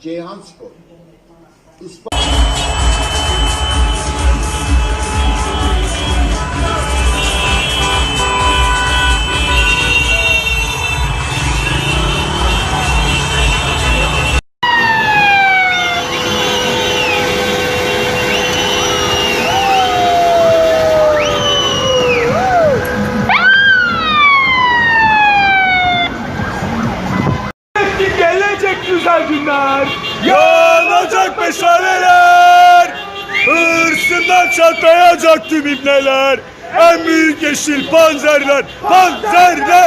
Ceyhan Spor. İspa- güzel günler. Yanacak meşaleler. Hırsından çatlayacak tüm ibneler. En büyük yeşil panzerler. Panzerler.